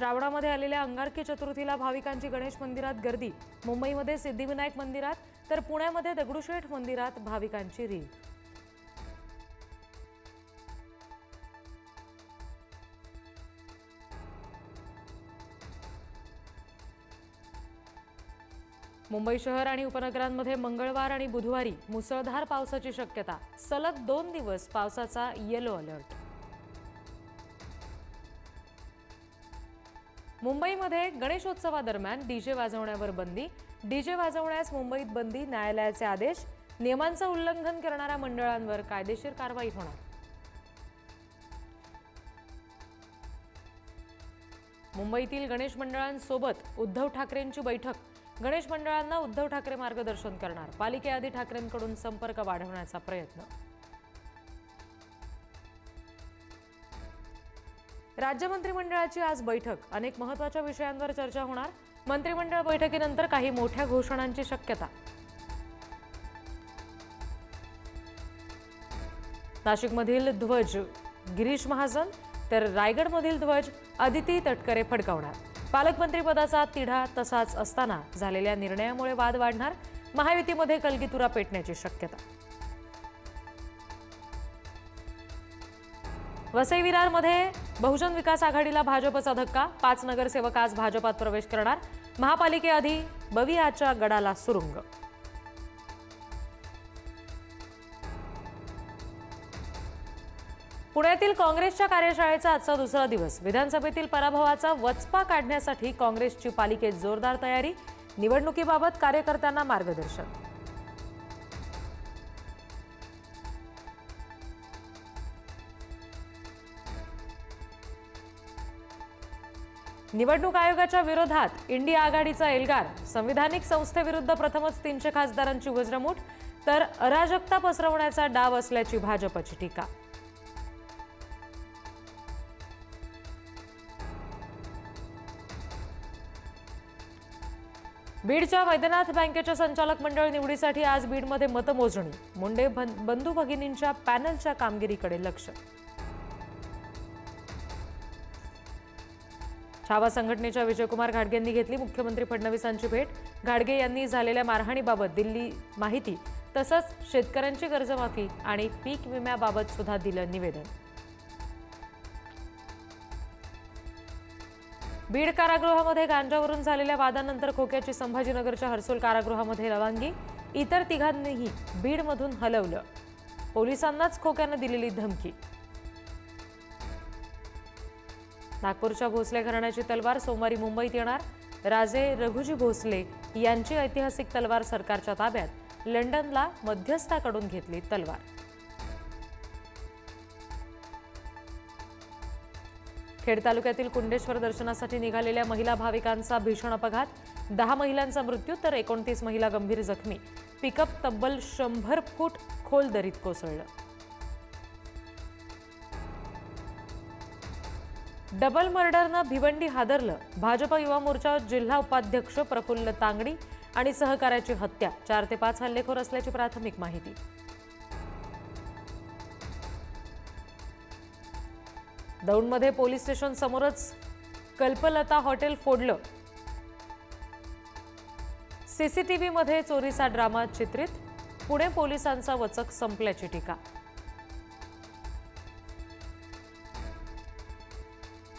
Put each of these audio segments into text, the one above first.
श्रावणामध्ये आलेल्या अंगारकी चतुर्थीला भाविकांची गणेश मंदिरात गर्दी. मुंबईमध्ये सिद्धिविनायक मंदिरात तर पुण्यामध्ये दगडूशेठ मंदिरात भाविकांची रील मुंबई शहर आणि उपनगरांमध्ये मंगळवार आणि बुधवारी मुसळधार पावसाची शक्यता. सलग दोन दिवस पावसाचा येलो अलर्ट. मुंबईमध्ये गणेशोत्सवादरम्यान डीजे वाजवण्यावर बंदी. डीजे वाजवण्यास मुंबईत बंदी न्यायालयाचे आदेश. नियमांचं उल्लंघन करणाऱ्या मंडळांवर कायदेशीर कारवाई होणार. मुंबईतील गणेश मंडळांसोबत उद्धव ठाकरेंची बैठक. गणेश मंडळांना उद्धव ठाकरे मार्गदर्शन करणार. पालिकेआधी ठाकरेंकडून संपर्क वाढवण्याचा प्रयत्न. राज्य मंत्रिमंडळाची आज बैठक. अनेक महत्त्वाच्या विषयांवर चर्चा होणार. मंत्रिमंडळ बैठकीनंतर काही मोठ्या घोषणांची शक्यता. नाशिकमधील ध्वज गिरीश महाजन. तर रायगडमधील ध्वज अदिती तटकरे फडकावणार. पालकमंत्रीपदाचा तिढा तसाच असताना झालेल्या निर्णयामुळे वाद वाढणार. महायुतीमध्ये कलगीतुरा पेटण्याची शक्यता. वसई विरारमध्ये बहुजन विकास आघाडीला भाजपचा धक्का. पाच नगरसेवक आज भाजपात प्रवेश करणार. महापालिकेआधी बवियाच्या गडाला सुरुंग. पुण्यातील काँग्रेसच्या कार्यशाळेचा आजचा दुसरा दिवस. विधानसभेतील पराभवाचा वचपा काढण्यासाठी काँग्रेसची पालिकेत जोरदार तयारी. निवडणुकीबाबत कार्यकर्त्यांना मार्गदर्शन. निवडणूक आयोगाच्या विरोधात इंडिया आघाडीचा एल्गार. संविधानिक संस्थेविरुद्ध प्रथमच तीनशे खासदारांची वज्रमूठ तर अराजकता पसरवण्याचा डाव असल्याची भाजपची टीका. बीडच्या वैद्यनाथ बँकेच्या संचालक मंडळ निवडीसाठी आज बीडमध्ये मतमोजणी. मुंडे बंधू भगिनींच्या पॅनलच्या कामगिरीकडे लक्ष छावा संघटनेच्या विजयकुमार घाडगेंनी घेतली. मुख्यमंत्री फडणवीसांची भेट. घाडगे यांनी झालेल्या मारहाणीबाबत दिली माहिती तसंच शेतकऱ्यांची कर्जमाफी आणि पीक विम्याबाबत सुद्धा दिलं निवेदन. बीड कारागृहामध्ये गांजावरून झालेल्या वादानंतर खोक्याची संभाजीनगरच्या हर्सोल कारागृहामध्ये रवानगी. इतर तिघांनीही बीडमधून हलवलं. पोलिसांनाच खोक्यानं दिलेली धमकी. नागपूरच्या भोसले घराण्याची तलवार सोमवारी मुंबईत येणार. राजे रघुजी भोसले यांची ऐतिहासिक तलवार सरकारच्या ताब्यात. लंडनला मध्यस्थाकडून घेतली तलवार. खेड तालुक्यातील कुंडेश्वर दर्शनासाठी निघालेल्या महिला भाविकांचा भीषण अपघात. दहा महिलांचा मृत्यू तर एकोणतीस महिला गंभीर जखमी. पिकअप तब्बल शंभर फूट खोल दरीत कोसळलं. डबल मर्डरनं भिवंडी हादरलं. भाजप युवा मोर्चा जिल्हा उपाध्यक्ष प्रफुल्ल तांगडी आणि सहकार्याची हत्या. चार ते पाच हल्लेखोर असल्याची प्राथमिक माहिती. दौंडमध्ये पोलीस स्टेशन समोरच कल्पलता हॉटेल फोडलं. सीसीटीव्हीमध्ये चोरीचा ड्रामा चित्रित. पुणे पोलिसांचा वचक संपल्याची टीका.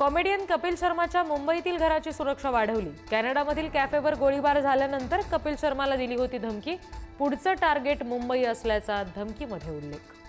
कॉमेडियन कपिल शर्माच्या मुंबईतील घराची सुरक्षा वाढवली कॅनडामधील कॅफेवर गोळीबार झाल्यानंतर कपिल शर्माला दिली होती धमकी पुढचं टार्गेट मुंबई असल्याचा धमकीमध्ये उल्लेख